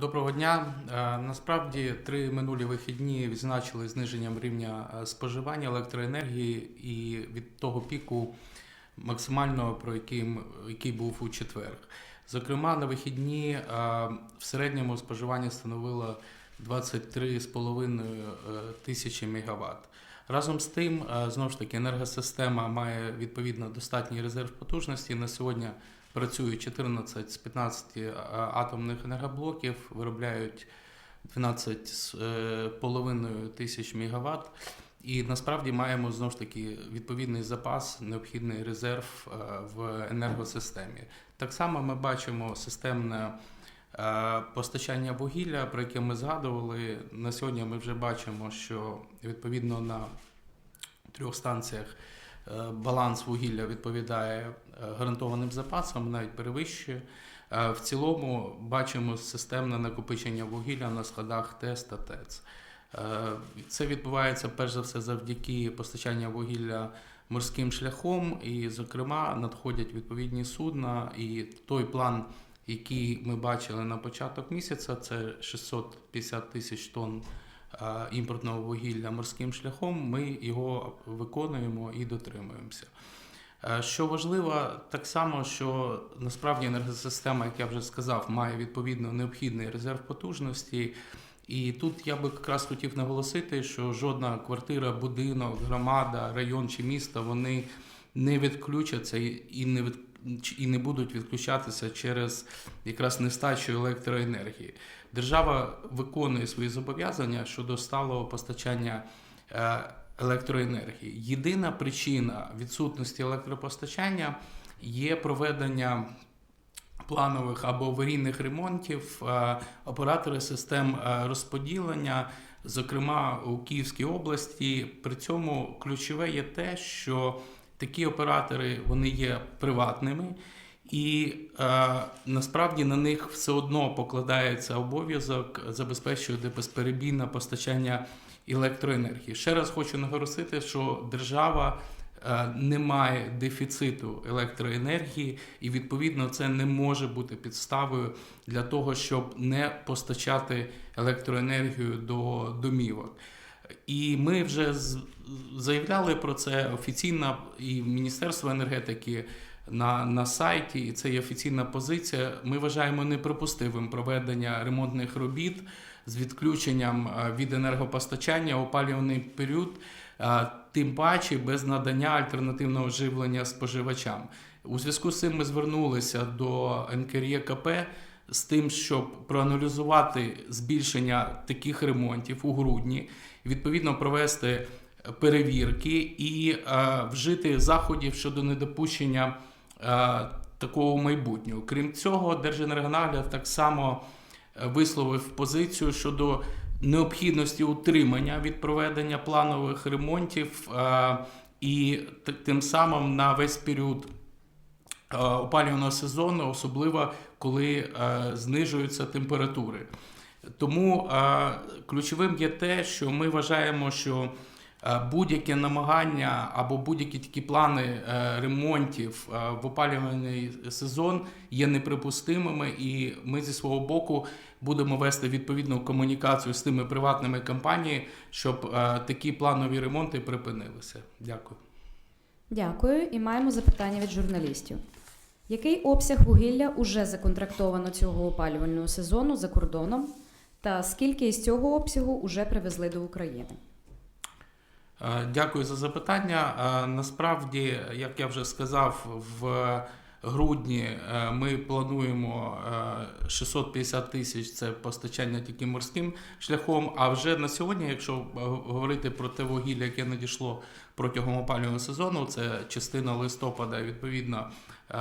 Доброго дня. Е, Насправді три минулі вихідні відзначили зниженням рівня е, споживання електроенергії і від того піку максимального, про який, який був у четвер. Зокрема, на вихідні е, в середньому споживання становило 23,5 е, тисячі мегаватт. Разом з тим, знову ж таки, енергосистема має відповідно достатній резерв потужності. На сьогодні працює 14 з 15 е, атомних енергоблоків, виробляють 12 з е, половиною тисяч мегаватт. І насправді маємо знову ж таки відповідний запас, необхідний резерв е, в енергосистемі. Так само ми бачимо системне постачання вугілля, про яке ми згадували. На сьогодні ми вже бачимо, що відповідно на трьох станціях баланс вугілля відповідає е, гарантованим запасам, навіть перевищує. Е, В цілому бачимо системне накопичення вугілля на складах ТЕС та ТЕЦ. Е, Це відбувається перш за все завдяки постачанню вугілля морським шляхом, і, зокрема, надходять відповідні судна. І той план, який ми бачили на початок місяця, це 650 тисяч тонн е, імпортного вугілля морським шляхом. Ми його виконуємо і дотримуємося. Е, Що важливо, так само, що насправді енергосистема, як я вже сказав, має відповідно необхідний резерв потужності. І тут я би якраз хотів наголосити, що жодна квартира, будинок, громада, район чи місто вони не відключаться і- не від і не будуть відключатися через якраз нестачу електроенергії. Держава виконує свої зобов'язання щодо сталого постачання е, електроенергії. Єдина причина відсутності електропостачання є проведення планових або аварійних ремонтів е, оператори систем е, розподілення, зокрема у Київській області. При цьому ключове є те, що такі оператори вони є приватними. І е, насправді на них все одно покладається обов'язок забезпечувати безперебійне постачання електроенергії. Ще раз хочу наголосити, що держава е, не має дефіциту електроенергії, і відповідно це не може бути підставою для того, щоб не постачати електроенергію до домівок. І ми вже заявляли про це офіційно і Міністерство енергетики на, на сайті, і це є офіційна позиція. Ми вважаємо неприпустивим проведення ремонтних робіт з відключенням е, від енергопостачання опалюваний період, е, тим паче без надання альтернативного живлення споживачам. У зв'язку з цим ми звернулися до НКРЄКП з тим, щоб проаналізувати збільшення таких ремонтів у грудні, відповідно провести перевірки і е, вжити заходів щодо недопущення е, такого майбутнього. Крім цього, Держенергонагляд так само е, висловив позицію щодо необхідності утримання від проведення планових ремонтів е, і тим самим на весь період е, опалювального сезону, особливо коли е, знижуються температури. Тому е, ключовим є те, що ми вважаємо, що е, будь-яке намагання або будь-які такі плани е, ремонтів е, в опалювальний сезон є неприпустимими, і ми зі свого боку будемо вести відповідну комунікацію з тими приватними компаніями, щоб е, такі планові ремонти припинилися. Дякую. Дякую. І маємо запитання від журналістів. Який обсяг вугілля уже законтрактовано цього опалювального сезону за кордоном? Та скільки із цього обсягу уже привезли до України? Е, Дякую за запитання. Е, Насправді, як я вже сказав, в грудні е, ми плануємо е, 650 тисяч це постачання тільки морським шляхом. А вже на сьогодні, якщо е, говорити про те вугілля, яке надійшло протягом опалювального сезону, це частина листопада, відповідно. е,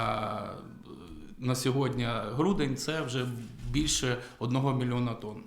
На сьогодні грудень це вже більше 1 мільйона тонн.